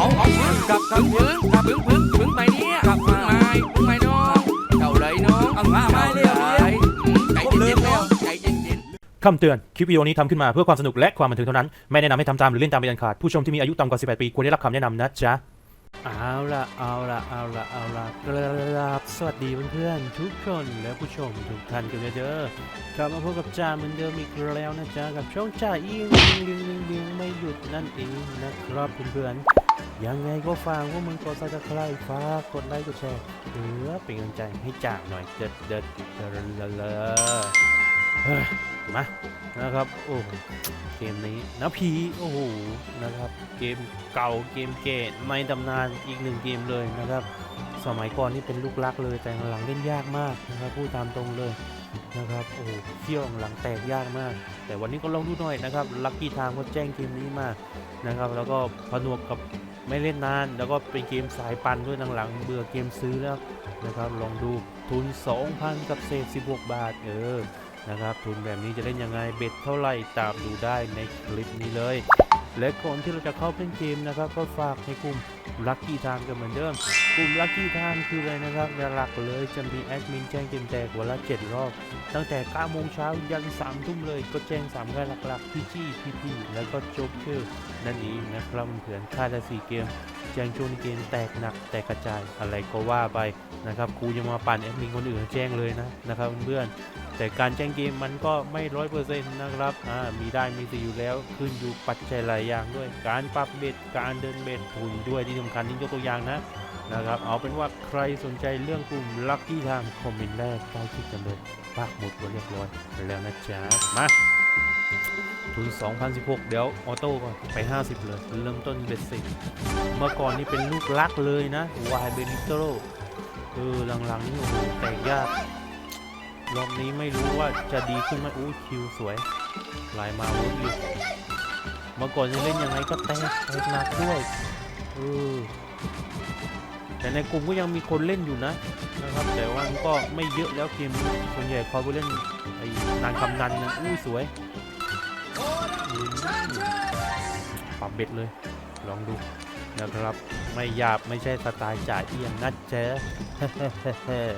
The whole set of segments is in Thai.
เอาเอาพึ่งกลับกลับพึ่งกลับพึ่งพึ่งพึ่งไปเนี่ยกลับพึ่งไม่พึ่งไม่น้องเจ้าเลยน้องเอามาไม่เลยใจเย็นๆแล้วใจเย็นๆคำเตือน คลิปวิดีโอนี้ทำขึ้นมาเพื่อความสนุกและความบันเทิงเท่านั้น ไม่แนะนำให้ทำตามหรือเล่นตามเป็นอันขาด ผู้ชมที่มีอายุต่ำกว่า 18 ปีควรได้รับคำแนะนำนะจ๊ะเอาละเอาละเอาละเอาละกราบสวัสดีเพื่อนๆทุกคนและผู้ชมทุกท่านกันเยเด้อกลับมาพบกับจ่าเหมือนเดิมอีกแล้วนะจ๊ะกับช่องจ่าอีงเลียงเลียงเลียงไม่หยุดนั่นเองนะครับเพื่อนๆ ยังไงก็ฝากว่ามึงกดซับสไครต์ฝากกดไลค์กดแชร์เพื่อเป็นกำลังใจให้จ่าหน่อยเด็ดเด็ดเด็ดเลยเฮ้ยมานะครับโอ้เกมนี้นะพีโอ้โหนะครับเกมเก่าเกมเกตในตำนานอีกหนึ่งเกมเลยนะครับ สมัยก่อนนี่เป็นลูกรักเลยแต่หลังเล่นยากมากนะครับพูดตามตรงเลยนะครับโอ้เที่ยวหลังแตกยากมาก แต่วันนี้ก็ลองดูหน่อยนะครับลัคกี้ทางก็แจ้งเกมนี้มานะครับ แล้วก็ผนวกกับ ไม่เล่นนาน แล้วก็เป็นเกมสายปันด้วยหลังๆเบื่อเกมซื้อแล้วนะครับลองดูทุน 2,000 กับเศษ 16 บาทเออนะครับทุนแบบนี้จะเล่นยังไงเบ็ดเท่าไหร่ตามดูได้ในคลิปนี้เลย และก่อนที่เราจะเข้าเล่นเกมนะครับก็ฝากในกลุ่มลัคกี้ทม์กันเหมือนเดิม กลุ่มลัคกี้ไทม์คืออะไรนะครับหลักเลยจะมีแอดมินแจ้งเกมแตกวันละ 7 รอบ ตั้งแต่9โมงเช้ายัน3ทุ่มเลยก็แจ้ง3ค่ายหลักๆพี่จี้พี่พี่แล้วก็โจ๊กเกอร์นั่นเองนะครับเพื่อนค่ายละ4เกมแจ้งช่วงเกมแตกหนักแตกกระจายอะไรก็ว่าไปนะครับครูจะมาปั่นแอดมินคนอื่นแจ้งเลยนะนะครับเพื่อนแต่การแจ้งเกมมันก็ไม่ร้อยเปอร์เซ็นต์นะครับอ่ามีได้มีเสียอยู่แล้วขึ้นอยู่ปัจจัยหลายอย่างด้วย การปรับเบ็ดการเดินเบ็ดทุนด้วยที่สำคัญที่ยกตัวอย่างนะ นะครับ เอาเป็นว่าใครสนใจเรื่องกลุ่มลัคกี้ทางคอมเมนต์แรกใต้คลิปกันเลยปักหมุดไว้เรียบร้อยแล้วนะจ๊ะมาทุน 2016 เดี๋ยวออโต้ก่อนไป 50 เลย เริ่มต้นเบ็ดสิเมื่อก่อนนี่เป็นลูกลักเลยนะวายเบนิโตรเออหลังๆนี่โอ้โหแตกยากรอบนี้ไม่รู้ว่าจะดีขึ้นไหมอู้คิวสวยลายมาวิร์กอยู่เมื่อก่อนจะเล่นยังไงก็แตกแตกหนักด้วยเออ แต่ในกลุ่มก็ยังมีคนเล่นอยู่นะนะครับ แต่ว่ามันก็ไม่เยอะแล้วเกมส่วนใหญ่เขาไปเล่นไอ้นางคำนันนะอุ้ยสวยปรับเบ็ดเลย ลองดูนะครับ ไม่หยาบไม่ใช่สไตล์จ่าเอียงนะเจ๊เออ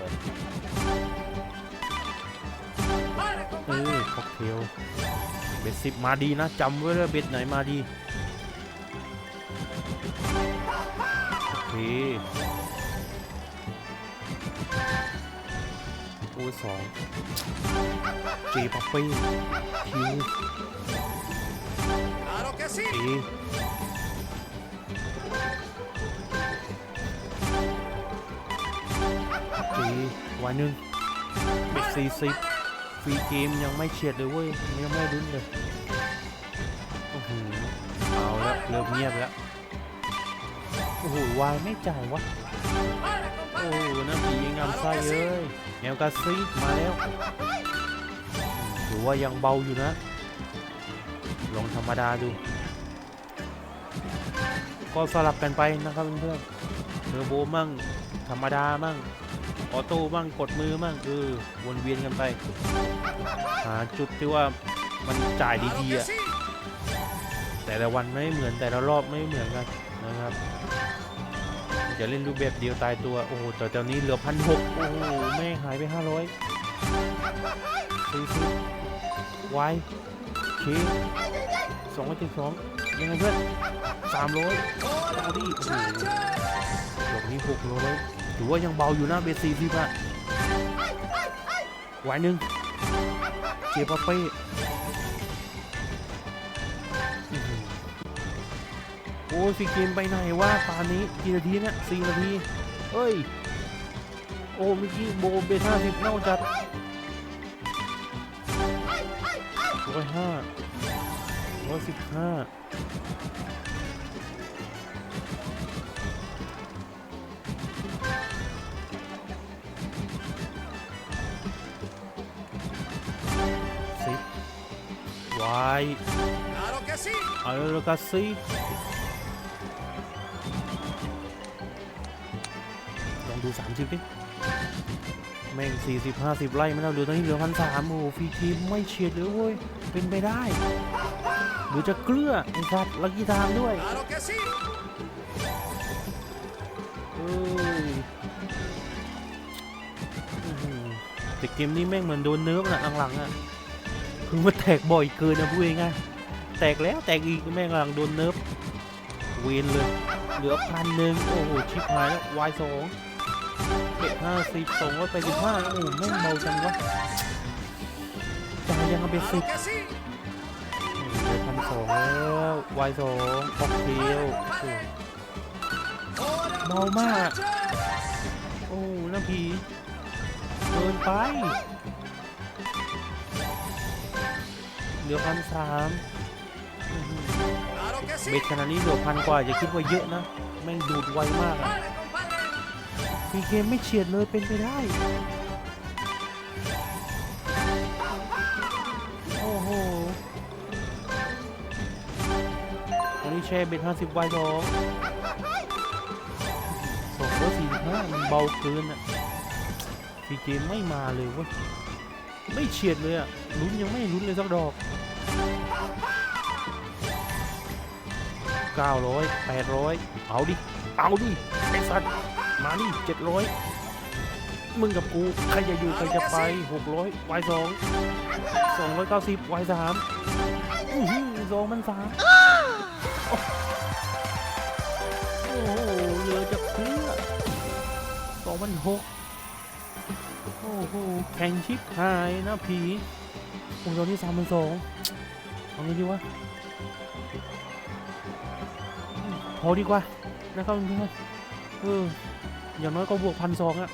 ค็อกเทลเบ็ดสิบมาดีนะจำไว้เลยเบ็ดไหนมาดี โอเคโอ้ยสองเจปัปปี้คิว Claro que sí. เอเจวันหนึ่งเบ็ดสี่สิบฟรีเกมยังไม่เฉียดเลยเว้ยยังไม่รุ้นเลยโอ้โหเอาแล้วเริ่มเงียบแล้ว โอ้โหวายไม่จ่ายวะ โอ้โหน้ำผีงามไส้เอ้ยแนวกาซีดมาแล้วถือว่ายังเบาอยู่นะลองธรรมดาดู ก็สลับกันไปนะครับเพื่อนๆเทอร์โบมั่ง ธรรมดามั่ง ออโต้มั่ง กดมือมั่งเออวนเวียนกันไป หาจุดที่ว่ามันจ่ายดีๆอะแต่ละวันไม่เหมือนแต่ละรอบไม่เหมือนกัน นะครับอย่าเล่นรูปแบบเดียวตายตัว โอ้โหแต่ตอนนี้เหลือพันหกโอ้โหแม่งหายไปห้าร้อยสี่สิบวายเคสองร้อยเจ็ดสองยังไงเพื่อนสามร้อยเอาดิโอ้โหดอกนี้หกร้อยถือว่ายังเบาอยู่นะเบสสี่สิบอะวายหนึ่งเจ็บปาเป้ โอ้ยฟีเกมไปไหนวะป่านนี้กี่นาทีเนี่ยสี่นาทีเฮ้ย โอ้เมื่อกี้โบเบท่าสิบเน่าจัดร้อยห้าร้อยสิบห้าสิบวาย Claro que sí. เอาละกัสซี ดูสามสิบดิแม่งสี่สิบห้าสิบไล่ไม่เอาเหลือตอนนี้เหลือพันสามโอ้ฟีทีกไม่เฉียดเลยเว้ยเป็นไปได้หรือจะเกลือไอ้สัตว์ลักกี้ทางด้วยเอ้ยแต่เกมนี้แม่งเหมือนโดนเนื้อฟนะหลังๆอะคือมันแตกบ่อยเกินนะพูดง่ายแตกแล้วแตกอีกแม่งหลังโดนเนื้อเวนเลย เหลือพันหนึ่งโอ้โหชิปหายแล้ววายสอง ห้าสิบสองร้อยแปสิบห้าโอ้โหแม่งเบาจังวะจายังเอาเบ็ดสิบเหลือพันสองแล้ววายสองค็อกเทลโอ้โหเบามาก โอ้น้ำผีเกินไป เหลือพันสามเบ็ดขนาดนี้เหลือพันกว่าอย่าคิดว่าเยอะนะ แม่งดูดไวมากอะ มีเกมไม่เฉียดเลยเป็นไปได้ โอ้โหอันนี้แชร์เบ็ดห้าสิบไวทองสองร้อยสี่สิบห้ามันเบาเกินอะมีเกมไม่มาเลยเว้ยไม่เฉียดเลยอะลุ้นยังไม่ลุ้นเลยสักดอก900 800 เอาดิ เอาดิไอ้สัตว์ มาดิ700มึงกับกู ใครจะอยู่ ใครจะไป600 y 2 290 y 3อื้อหือสองมันสามโอ้โหเหลือจะเพื่อสองมันหกโอ้โหแข่งชิปหายนะผีโอ้ตอนนี้สามพันสองเอาไงดีวะพอดีกว่านะครับเพื่อนเออ อย่างน้อยก็บวกพันสองอะ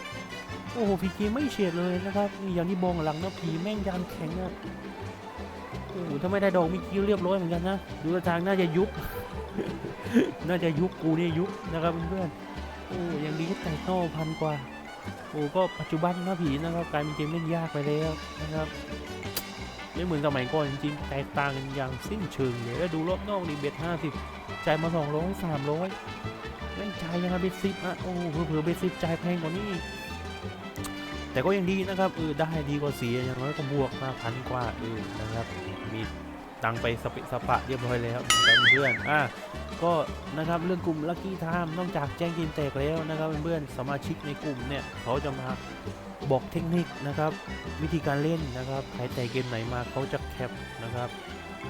โอ้โหพีเกไม่เฉียดเลยนะครับนี่อย่างที่มองหลังนะผีแม่งยานแข็งอะโอ้โหถ้าไม่ได้ดอกมีกี้เรียบร้อยเหมือนกันนะดูทาทางน่าจะยุบน่าจะยุบกูนี่ยุบนะครับเพื่อนโอ้ยังดีที่แต่โต้พันกว่าโอ้ก็ปัจจุบันนะผีนะครับกลายเป็นเกมเล่นยากไปแล้วนะครับไม่เหมือนสมัยก่อนจริงๆแตกต่างกันอย่างสิ้นเชิงเลยแล้วดูรอบนอกนี่เบ็ดห้าสิบ จ่ายมาสองร้อยสามร้อยแม่งจ่ายยังไงเบสซิปอะโอ้เผื่อเบสซิปจ่ายแพงกว่านี้แต่ก็ยังดีนะครับเออได้ดีกว่าเสียอย่างน้อยก็บวกมาพันกว่าเออนะครับ มีตังไปสเปสปะเรียบร้อยแล้วเพื่อนอะก็นะครับเรื่องกลุ่มลั c กี้ไทม์นอกจากแจ้งกินแตกแล้วนะครับเพื่อนสมาชิกในกลุ่มเนี่ยเขาจะมาบอกเทคนิคนะครับ วิธีการเล่นนะครับใครแต่เกมไหนมาเขาจะแคปนะครับ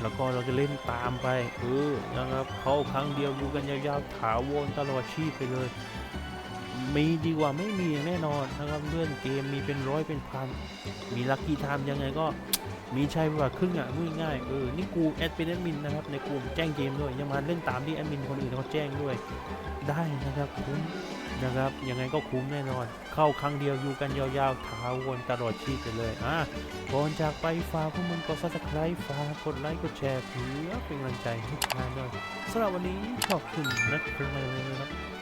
แล้วก็เราจะเล่นตามไปเออนะครับเขาครั้งเดียวอยู่กันยาวๆถาวรตลอดชีพไปเลย มีดีกว่าไม่มีอย่างแน่นอนนะครับเลื่อนเกมมีเป็นร้อยเป็นพัน มีลัคกี้ไทม์ยังไงก็มีใช่กว่าครึ่งอะพูดง่ายๆเออ นี่กูแอดเป็นแอดมินนะครับ ในกลุ่มแจ้งเกมด้วย ยังมาเล่นตามที่แอดมินคนอื่นเขาแจ้งด้วย ได้นะครับคุ้ม นะครับ ยังไงก็คุ้มแน่นอน เข้าครั้งเดียวอยู่กันยาวๆถาวรตลอดชีพไปเลยอะก่อนจากไปฝากพวกมึงกด subscribe ฝากกดไลค์กดแชร์เพื่อเป็นกำลังใจให้ทานด้วยสำหรับวันนี้ขอบคุณนะครับ